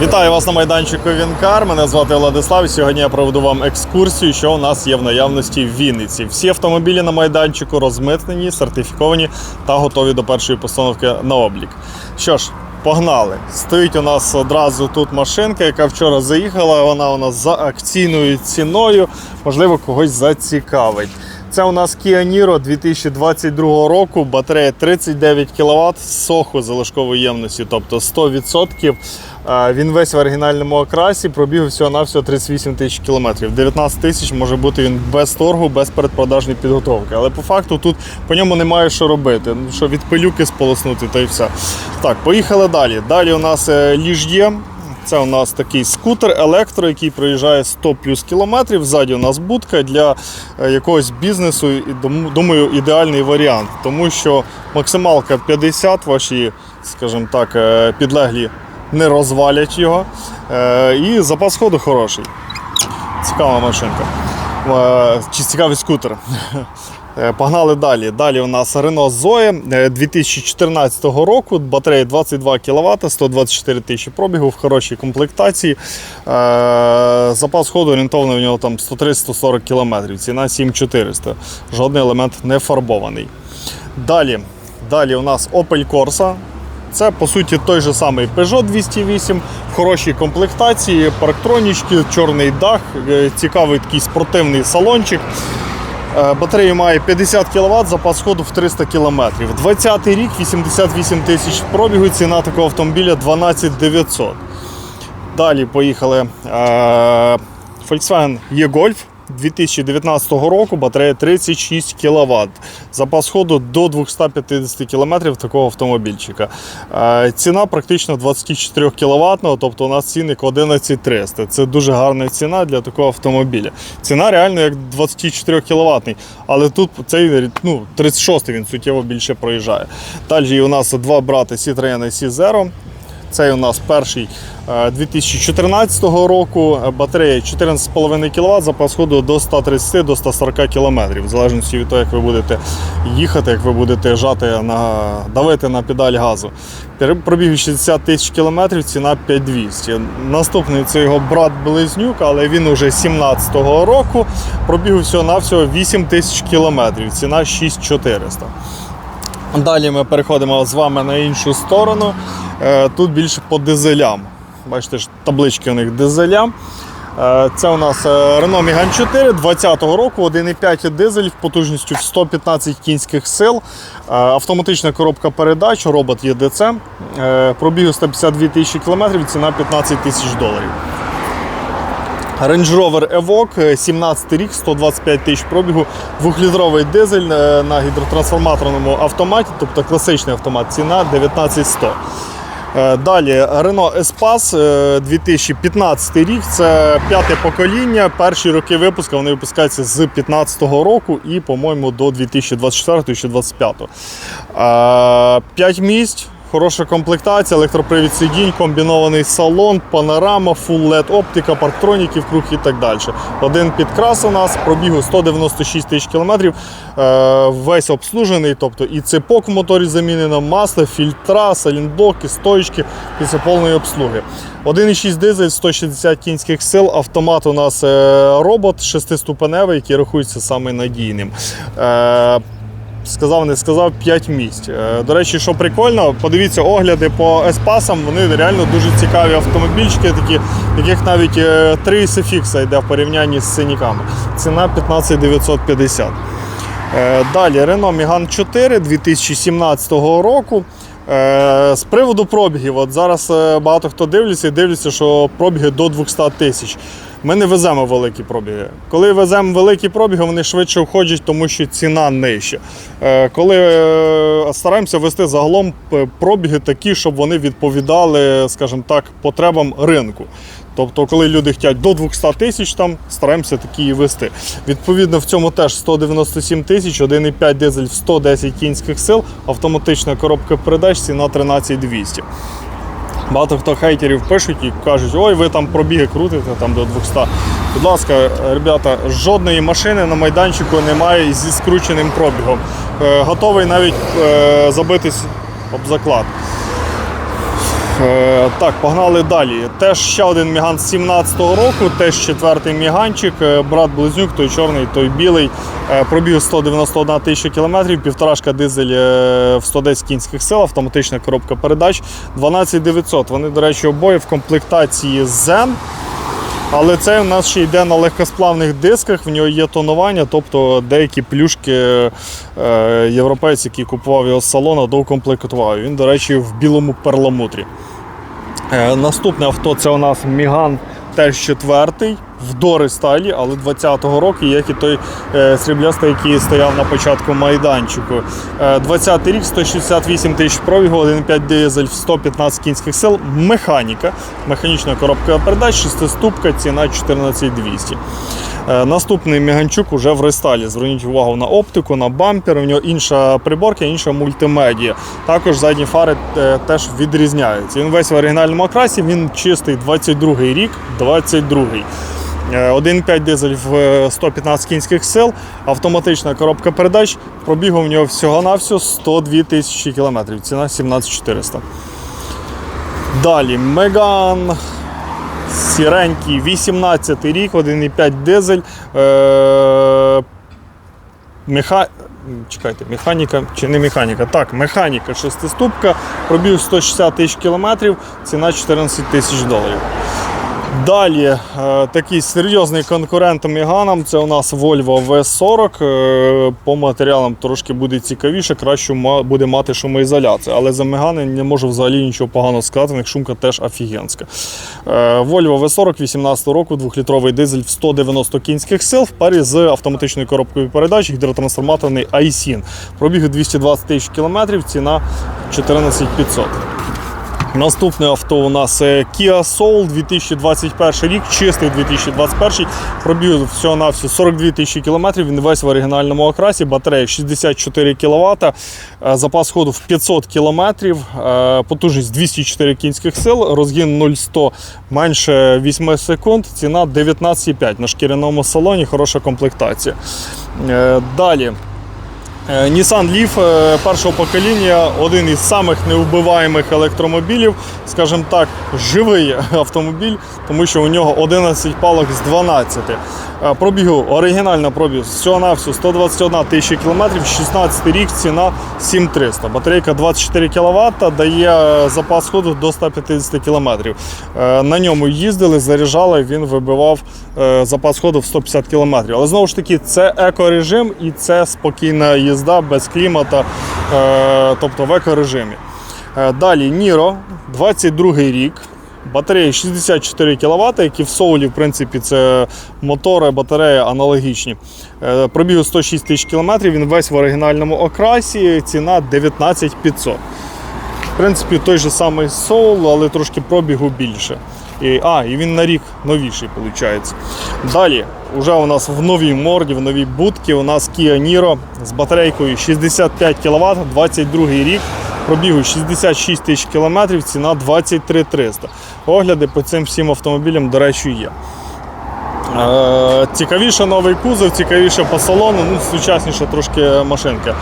Вітаю вас на майданчику Вінкар. Мене звати Владислав. Сьогодні я проведу вам екскурсію, що у нас є в наявності в Вінниці. Всі автомобілі на майданчику розмитнені, сертифіковані та готові до першої постановки на облік. Що ж, погнали! Стоїть у нас одразу тут машинка, яка вчора заїхала. Вона у нас за акційною ціною. Можливо, когось зацікавить. Це у нас Kia Niro 2022 року, батарея 39 кВт соху залишкової ємності, тобто 100%. Він весь в оригінальному окрасі, пробіг всього на всього 38 тисяч кілометрів. 19 тисяч може бути він без торгу, без передпродажної підготовки. Але по факту тут по ньому немає що робити. Ну, Що від пилюки сполоснути, та й все. Так, поїхали далі. Далі у нас е, ліж'є. Це у нас такий скутер електро, який проїжджає 100 плюс кілометрів. Ззаді у нас будка для е, якогось бізнесу. Думаю, ідеальний варіант, тому що максималка 50, ваші, скажімо так, е, підлеглі не розвалять його. Е, І запас ходу хороший. Цікава машинка. Е, Чи цікавий скутер. Е, Погнали далі. Далі у нас Renault Zoe е, 2014 року, батарея 22 кВт, 124 тисячі пробігу в хорошій комплектації. Запас ходу орієнтовно у нього там 130-140 км, ціна 7400. Жодний елемент не фарбований. Далі, далі у нас Opel Corsa. Це по суті той же самий Peugeot 208 в хорошій комплектації, парктронічки, чорний дах, е, цікавий такий спортивний салончик. Е, Батарея має 50 кВт, запас ходу в 300 км. 20-й рік, 88 тисяч пробігу, ціна такого автомобіля 12 900. Далі поїхали. Е, Volkswagen E-Golf 2019 року, батарея 36 кВт. Запас ходу до 250 км такого автомобільчика. Е, Ціна практично 24 кВт, тобто у нас цінник 11300. Це дуже гарна ціна для такого автомобіля. Ціна реально як 24 кВт, але тут цей ну, 36 він суттєво більше проїжджає. Далі у нас два брати Citroen C0. Цей у нас перший е, 2014 року. Е, Батарея 14,5 кВт, запас ходу до 130 до 140 км, в залежності від того, як ви будете їхати, як ви будете жати на давити на педаль газу. Пробіг 60 тисяч кілометрів, ціна 5200. Наступний це його брат Близнюк, але він уже 17-го року. Пробіг всього на всього 8 тисяч кілометрів, ціна 6400. Далі ми переходимо з вами на іншу сторону. Е, Тут більше по дизелям. Бачите, таблички у них дизеля. Е, Це у нас е, Renault Megane 4 20-го року, 1,5 дизель потужністю в 115 кінських сил. Автоматична коробка передач, робот ЄДЦ. Пробігу 152 тисячі кілометрів, ціна 15 тисяч доларів. Range Rover Evoque, 17 рік, 125 тисяч пробігу, двохлітровий дизель е, на гідротрансформаторному автоматі, тобто класичний автомат, ціна 19100. Е, Далі Renault Espace е, 2015 рік, це п'яте покоління. Перші роки випуску вони випускаються з 2015 року і, по-моєму, до 2024-2025. 5 місць. Хороша комплектація, електропривід сидінь, комбінований салон, панорама, full LED оптика, парктроніки вкруг і так далі. Один підкрас у нас, пробігу 196 тисяч кілометрів, е, весь обслужений, тобто і цепок в моторі замінено, масло, фільтра, салінблоки, стоїчки після повної обслуги. 1,6 дизель, 160 кінських сил, автомат у нас е, робот шестиступеневий, який рахується саме надійним. Е, Сказав, не сказав 5 місць. Е, До речі, що прикольно, подивіться огляди по еспасам, вони реально дуже цікаві автомобільчики, такі, яких навіть е, 3 SFX йде в порівнянні з синіками. Ціна 15 950. Е, Далі Renault Megane 4 2017 року. Е, З приводу пробігів, от зараз е, багато хто дивиться і дивляться, що пробіги до 200 тисяч. Ми не веземо великі пробіги. Коли веземо великі пробіги, вони швидше входять, тому що ціна нижча. Е, Коли е, стараємося вести загалом пробіги такі, щоб вони відповідали, скажімо так, потребам ринку. Тобто, коли люди хочуть до 200 тисяч, там стараємося такі і вести. Відповідно, в цьому теж 197 тисяч, 1,5 дизель в 110 кінських сил, автоматична коробка передач, ціна 13200. Багато хто хейтерів пишуть і кажуть, ой, ви там пробіги крутите там до 200. Будь ласка, ребята, жодної машини на майданчику немає зі скрученим пробігом. Е, Готовий навіть е, забитись об заклад. Е, так, погнали далі. Теж ще один міган з 17-го року, теж четвертий міганчик, е, брат близнюк, той чорний, той білий. Е, пробіг 191 тисяча кілометрів, півторашка дизель в 110 кінських сил, автоматична коробка передач 12900. Вони, до речі, обоє в комплектації Zen. Але це у нас ще йде на легкосплавних дисках, в нього є тонування, тобто деякі плюшки е, європейць, який купував його з салону, доукомплектував. Він, до речі, в білому перламутрі. Е, наступне авто це у нас Міган теж четвертий в Дори сталі, але 20-го року, як і той е, сріблястий, який стояв на початку майданчику. Е, 20-й рік, 168 тисяч пробігу, 1,5 дизель, 115 кінських сил, механіка, механічна коробка передач, шестиступка, ціна 14200. Е, Наступний міганчук уже в рестайлі. Зверніть увагу на оптику, на бампер. У нього інша приборка, інша мультимедія. Також задні фари е, теж відрізняються. Він весь в оригінальному окрасі, він чистий 22 рік, 22 Е, 1,5 дизель в е, 115 кінських сил, автоматична коробка передач. Пробігу в нього всього-навсього 102 тисячі кілометрів. Ціна 17400. Далі Меган сіренький, 18 рік, 1,5 дизель. Е, меха... Чекайте, механіка чи не механіка? Так, механіка шестиступка, пробіг 160 тисяч кілометрів, ціна 14 тисяч доларів. Далі е, такий серйозний конкурент Меганам це у нас Volvo V40. Е, по матеріалам трошки буде цікавіше, краще буде мати шумоізоляцію. Але за Мегани не можу взагалі нічого поганого сказати, в шумка теж офігенська. Е, Volvo V40 18 року, 2-літровий дизель в 190 кінських сил в парі з автоматичною коробкою передач, гідротрансформаторний iSIN. Пробіг 220 тисяч кілометрів, ціна 14500. Наступне авто у нас е, Kia Soul 2021 рік, чистий 2021, пробіг всього на всього 42 тисячі кілометрів. Він весь в оригінальному окрасі, батарея 64 кВт, запас ходу в 500 кілометрів, е, потужність 204 кінських сил, розгін 0-100 менше 8 секунд, ціна 19,5 на шкіряному салоні, хороша комплектація. Е, Далі. Е, Nissan Leaf е, першого покоління один із самих невбиваємих електромобілів, скажімо так, живий автомобіль, тому що у нього 11 палок з 12. Е, Пробігу оригінальна пробіг всього на всього 121 тисяча кілометрів, 16 рік, ціна 7300. Батарейка 24 кВт, дає запас ходу до 150 км. На ньому їздили, заряджали, він вибивав запас ходу в 150 км. Але знову ж таки, це екорежим і це спокійна їзда без клімата, е, тобто в екорежимі. Е, Далі Ніро, 22 рік. Батареї 64 кВт, які в соулі, в принципі, це мотори, батареї аналогічні. Е, Пробігу 106 тисяч кілометрів, він весь в оригінальному окрасі, ціна 19 500. В принципі, той же самий Soul, але трошки пробігу більше. І, а, і він на рік новіший, виходить. Далі, вже у нас в новій морді, в новій будці у нас Kia Niro з батарейкою 65 кВт, 22 рік. Пробігу 66 тисяч кілометрів, ціна 23 300. Огляди по цим всім автомобілям, до речі, є. Е, Цікавіше новий кузов, цікавіше по салону, ну, сучасніша трошки машинка.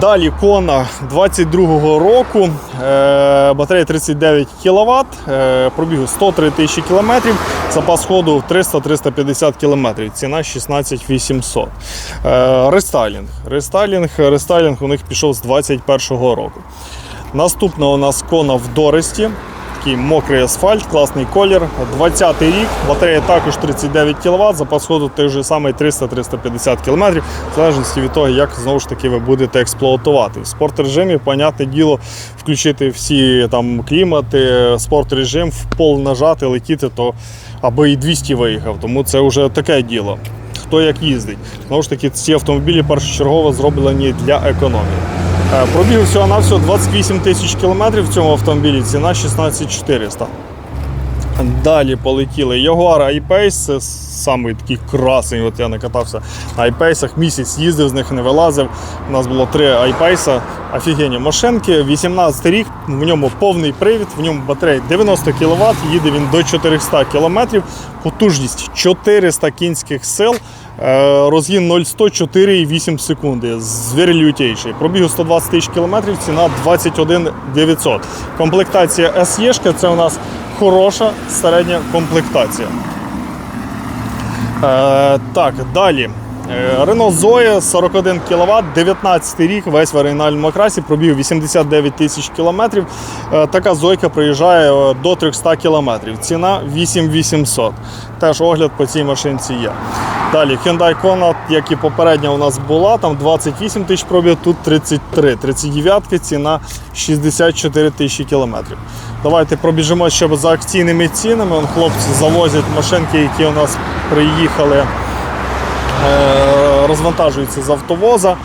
Далі Кона 22-го року, е, батарея 39 кВт, пробігу 103 тисячі км, запас ходу 300-350 км, ціна 16 800. Е, рестайлінг. Рестайлінг. Рестайлінг у них пішов з 21-го року. Наступна у нас Кона в Доресті. Такий мокрий асфальт, класний колір. 20 рік, батарея також 39 кВт, запас ходу той же самий 300-350 км, в залежності від того, як знову ж таки ви будете експлуатувати. В спорт режимі, понятне діло, включити всі там клімати, спорт режим, в пол нажати, летіти, то аби і 200 виїхав. Тому це вже таке діло. Хто як їздить. Знову ж таки, ці автомобілі першочергово зроблені для економії. Е, Пробіг всього на всього 28 тисяч кілометрів в цьому автомобілі, ціна 16 400. Далі полетіли Jaguar I-Pace, це самий такий красний. От я накатався на I-Pace, місяць їздив, з них не вилазив. У нас було три I-Pace, офігенні машинки. 18 рік, в ньому повний привід, в ньому батарея 90 кВт, їде він до 400 км, потужність 400 кінських сил. Е, Розгін 0,104,8 секунди. Звір лютейший. Пробігу 120 тисяч кілометрів, ціна 21 900. Комплектація SE, це у нас хороша середня комплектація. Е, так, далі. Е, Renault Zoe 41 кВт, 19 рік, весь в оригінальному окрасі, пробіг 89 тисяч кілометрів. Е, Така зойка приїжджає е, до 300 кілометрів. Ціна 8800. Теж огляд по цій машинці є. Далі Hyundai Kona, як і попередня у нас була, там 28 тисяч пробіг, тут 33. 39 ціна 64 тисячі кілометрів. Давайте пробіжимо ще за акційними цінами. Вон хлопці завозять машинки, які у нас приїхали е, розвантажуються з автовоза.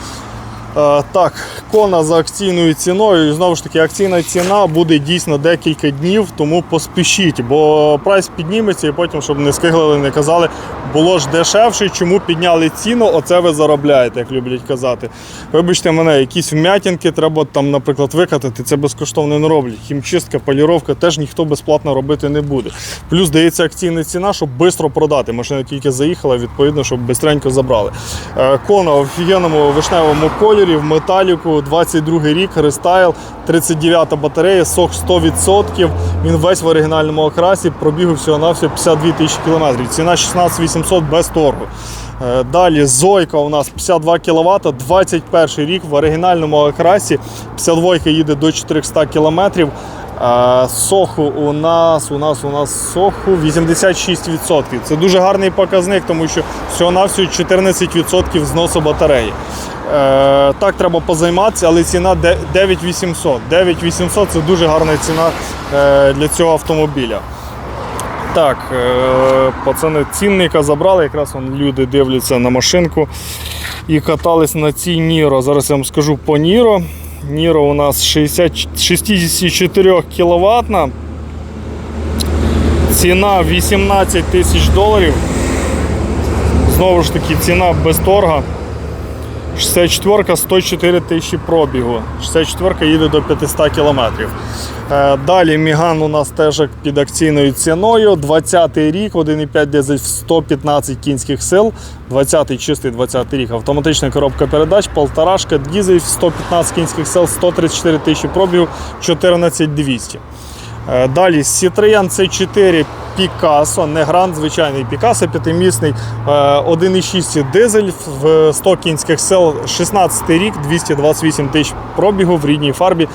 Е, Так, кона за акційною ціною. І знову ж таки, акційна ціна буде дійсно декілька днів, тому поспішіть, бо прайс підніметься і потім, щоб не скиглили, не казали, було ж дешевше, чому підняли ціну, оце ви заробляєте, як люблять казати. Вибачте мене, якісь вм'ятінки треба там, наприклад, викатати, це безкоштовно не роблять. Хімчистка, поліровка теж ніхто безплатно робити не буде. Плюс дається акційна ціна, щоб швидко продати. Машина тільки заїхала, відповідно, щоб швидко забрали. Е, Кона в офігенному вишневому кольорі, в металіку, 22 рік, рестайл, 39 батарея, сок 100%. Він весь в оригінальному окрасі, пробігу всього на всього 52 тисячі кілометрів. Ціна 16 800 без торгу. Е, Далі Зойка у нас 52 кВт, 21 рік в оригінальному окрасі. 52 їде до 400 кілометрів. Е, Соху у нас у нас у нас соху 86%. Це дуже гарний показник, тому що всього-навсього 14% зносу батареї. Е, так треба позайматися, але ціна 9800. 9800 це дуже гарна ціна е, для цього автомобіля. Так, е, пацани цінника забрали, якраз вон люди дивляться на машинку і катались на цій Ніро. Зараз я вам скажу по Ніро. Ніро у нас 60, 64 кВт. Ціна 18 тисяч доларів. Знову ж таки, ціна без торга. 64 104 тисячі пробігу. 64 їде до 500 кілометрів. Е, Далі Міган у нас теж під акційною ціною. 20-й рік, 1,5 дизель в 115 кінських сил. 20-й чистий 20-й рік. Автоматична коробка передач, полторашка, дизель в 115 кінських сил, 134 тисячі пробігу, 14200. Е, Далі Citroen C4 Picasso, не грант, звичайний Picasso, п'ятимісний, е, 1,6 дизель в 100 кінських сил, 16 рік, 228 тисяч пробігу в рідній фарбі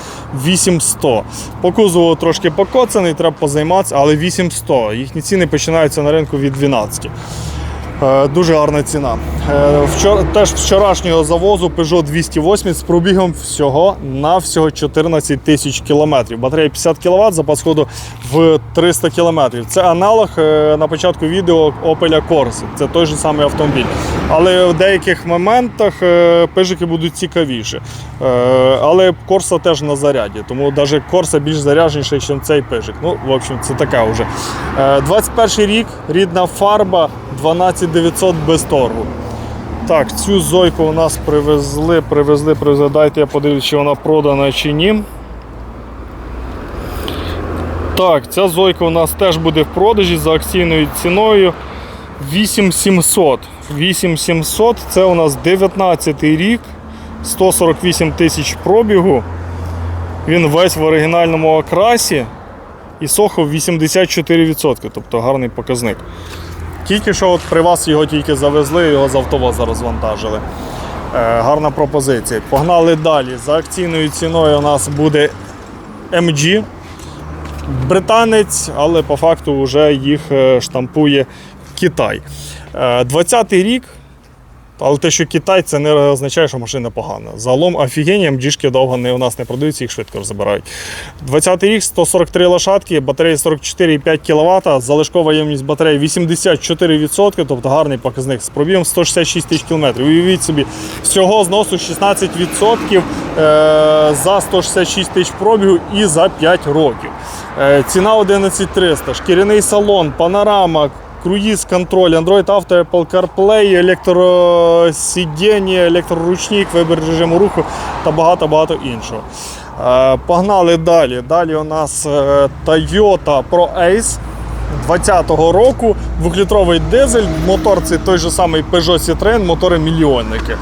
800. По кузову трошки покоцаний, треба позайматися, але 800. Їхні ціни починаються на ринку від 12. Е, Дуже гарна ціна. Е, Вчора, теж вчорашнього завозу Peugeot 208 з пробігом всього на всього 14 тисяч кілометрів. Батарея 50 кВт, запас ходу в 300 кілометрів. Це аналог е, на початку відео Opel Corsa. Це той же самий автомобіль. Але в деяких моментах пижики будуть цікавіші. Але Corsa теж на заряді, тому навіть Corsa більш зарядженіший, ніж цей пижик. Ну, в общем, це таке вже. Е, 21 рік, рідна фарба. 12900 без торгу. Так, цю зойку у нас привезли, привезли, привезли. Дайте я подивлюсь, чи вона продана чи ні. Так, ця зойка у нас теж буде в продажі за акційною ціною 8700. 8700 це у нас 19 рік, 148 тисяч пробігу. Він весь в оригінальному окрасі і сохов 84%, тобто гарний показник. Тільки що от при вас його тільки завезли, його з автовоза розвантажили. Е, гарна пропозиція. Погнали далі. За акційною ціною у нас буде MG. Британець, але по факту вже їх е, штампує Китай. Е, 20-й рік. Але те, що Китай, це не означає, що машина погана. Загалом офігенні МДшки довго не, у нас не продаються, їх швидко забирають. 20 рік, 143 лошадки, батарея 44,5 кВт, залишкова ємність батареї 84%, тобто гарний показник з пробігом 166 тисяч км. Уявіть собі, всього зносу 16% е, за 166 тисяч пробігу і за 5 років. Е, ціна 11300, шкіряний салон, панорама, круїз контроль, Android Auto, Apple CarPlay, електросидіння, електроручник, вибір режиму руху та багато-багато іншого. Е, Погнали далі. Далі у нас е, Toyota Pro Ace. 20-го року, двохлітровий дизель, мотор це той же самий Peugeot Citroën, мотори мільйонники.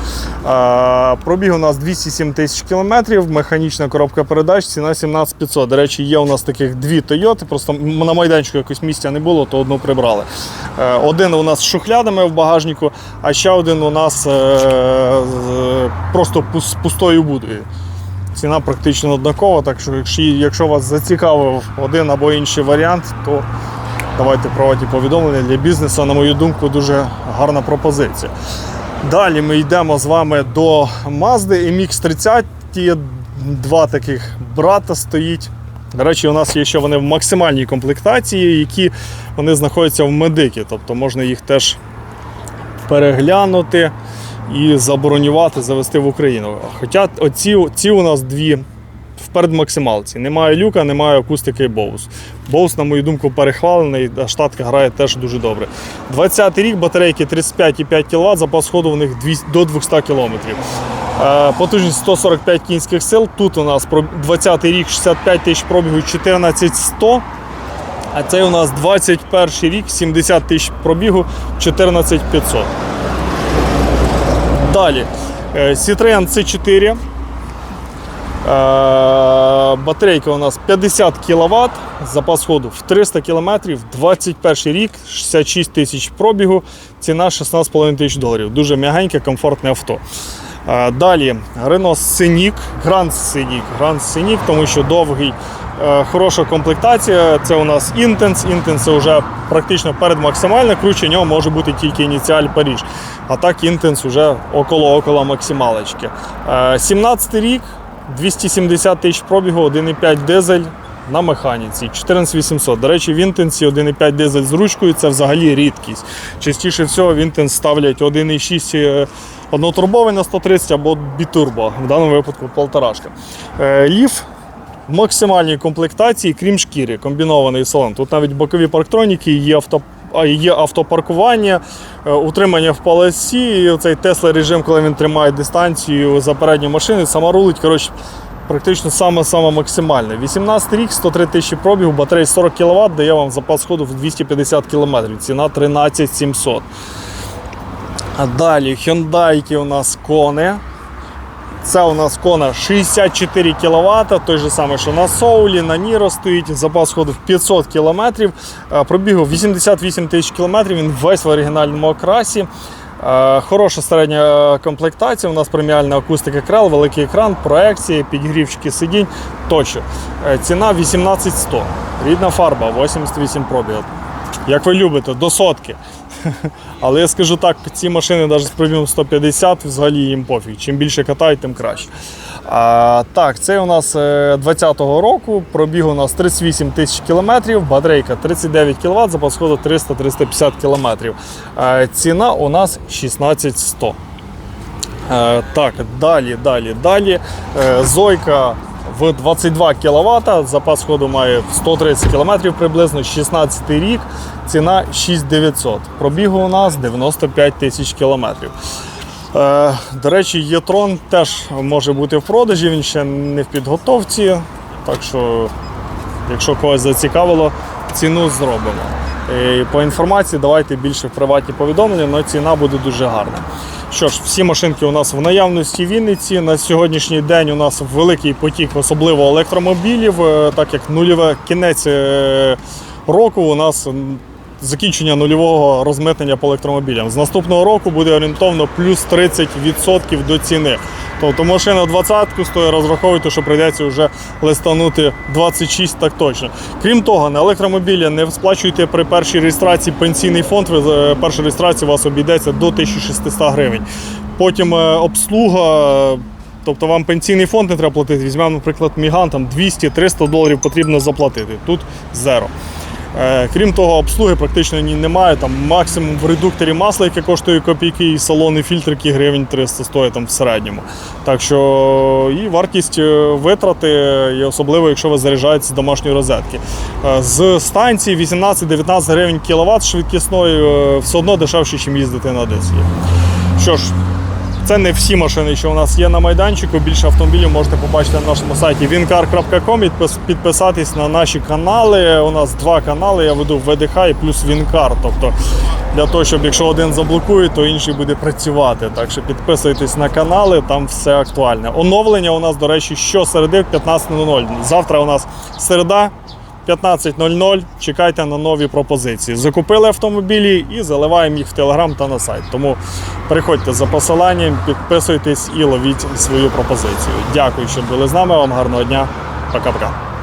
Пробіг у нас 207 тисяч кілометрів, механічна коробка передач, ціна 17500. До речі, є у нас таких дві Toyota, просто на майданчику якось місця не було, то одну прибрали. Е, Один у нас з шухлядами в багажнику, а ще один у нас е, просто з пустою будою. Ціна практично однакова, так що якщо, якщо вас зацікавив один або інший варіант, то давайте проводити повідомлення для бізнесу. На мою думку, дуже гарна пропозиція. Далі ми йдемо з вами до Mazda MX-30. Є два таких брата стоїть. До речі, у нас є ще вони в максимальній комплектації, які вони знаходяться в медикі, тобто можна їх теж переглянути і заборонювати, завести в Україну. Хоча оці, ці у нас дві в передмаксималці. Немає люка, немає акустики боус. Боус, на мою думку, перехвалений, штатка грає теж дуже добре. 20-й рік батарейки 35,5 кВт, запас ходу у них 200 до 200 км. Е, Потужність 145 кінських сил. Тут у нас 20-й рік 65 тисяч пробігу 14100. А цей у нас 21 рік, 70 тисяч пробігу, 14500. Далі. е, Citroen C4. Е, Батарейка у нас 50 кВт, запас ходу в 300 км, 21 рік, 66 тисяч пробігу, ціна 16,5 тисяч доларів. Дуже м'ягеньке, комфортне авто. Е, Далі Renault Scenic, Grand Scenic, Grand Scenic, тому що довгий, е, хороша комплектація. Це у нас Intense. Intense це вже практично передмаксимальне, круче нього може бути тільки ініціаль Паріж. А так Intense вже около-около максималочки. Е, 17 рік, 270 тисяч пробігу, 1,5 дизель. На механіці 14800. До речі, в Інтенсі 1,5 дизель з ручкою це взагалі рідкість. Частіше всього в Інтенс ставлять 1,6 е, однотурбовий на 130 або бітурбо, в даному випадку полторашка. Е, Ліф в максимальній комплектації, крім шкіри, комбінований салон. Тут навіть бокові парктроніки, є авто. Є автопаркування, е, утримання в полосі, цей Тесла режим, коли він тримає дистанцію за передньої машини, сама рулить. Коротше, практично саме-саме максимальне. 18 рік, 103 тисячі пробігу, батарея 40 кВт, дає вам запас ходу в 250 км. Ціна 13 700. А далі Hyundai у нас кони. Це у нас кона 64 кВт, той же самий, що на Соулі, на Ніро стоїть, запас ходу в 500 км, пробігу 88 тисяч км, він весь в оригінальному окрасі. Е, Хороша середня комплектація, у нас преміальна акустика крел, великий екран, проекції, підігрівчики сидінь тощо. Е, Ціна 18100. Рідна фарба, 88 пробігів. Як ви любите, до сотки. Але я скажу так, ці машини навіть з пробігом 150 взагалі їм пофіг. Чим більше катають, тим краще. А, так, це у нас е, 20-го року, пробіг у нас 38 тисяч кілометрів, батарейка 39 кВт, запас ходу 300-350 кілометрів. Е, ціна у нас 16100. Е, так, далі, далі, далі. Е, Зойка в 22 кВт, запас ходу має 130 км приблизно, 16 рік, ціна 6900. Пробігу у нас 95 тисяч кілометрів. Е, До речі, Єтрон теж може бути в продажі, він ще не в підготовці. Так що, якщо когось зацікавило, ціну зробимо. Е, По інформації давайте більше в приватні повідомлення, але ціна буде дуже гарна. Що ж, всі машинки у нас в наявності в Вінниці. На сьогоднішній день у нас великий потік, особливо електромобілів, е, так як нульове кінець е, року у нас закінчення нульового розмитнення по електромобілям. З наступного року буде орієнтовно плюс 30% до ціни. Тобто машина 20-ку стоїть, розраховуйте, що прийдеться вже листанути 26 так точно. Крім того, на електромобілі не сплачуйте при першій реєстрації пенсійний фонд. Ви, е, Перша реєстрація у вас обійдеться до 1600 гривень. Потім е, обслуга. е, Тобто вам пенсійний фонд не треба платити. Візьмемо, наприклад, Міган, там 200-300 доларів потрібно заплатити. Тут зеро. Е, Крім того, обслуги практично немає. Там максимум в редукторі масла, яке коштує копійки, і салон, і фільтр, які гривень 300 стоїть там в середньому. Так що і вартість е, витрати, і особливо, якщо ви заряджаєте з домашньої розетки. Е, З станції 18-19 гривень кіловат швидкісної все одно дешевше, ніж їздити на дизелі. Що ж, Це не всі машини, що у нас є на майданчику. Більше автомобілів можете побачити на нашому сайті wincar.com підписатись на наші канали. У нас два канали. Я веду ВДХ і плюс Вінкар. Тобто для того, щоб якщо один заблокує, то інший буде працювати. Так що підписуйтесь на канали, там все актуальне. Оновлення у нас, до речі, щосереди в 15.00. Завтра у нас середа. 15.00. Чекайте на нові пропозиції. Закупили автомобілі і заливаємо їх в Телеграм та на сайт. Тому приходьте за посиланням, підписуйтесь і ловіть свою пропозицію. Дякую, що були з нами. Вам гарного дня. Пока-пока.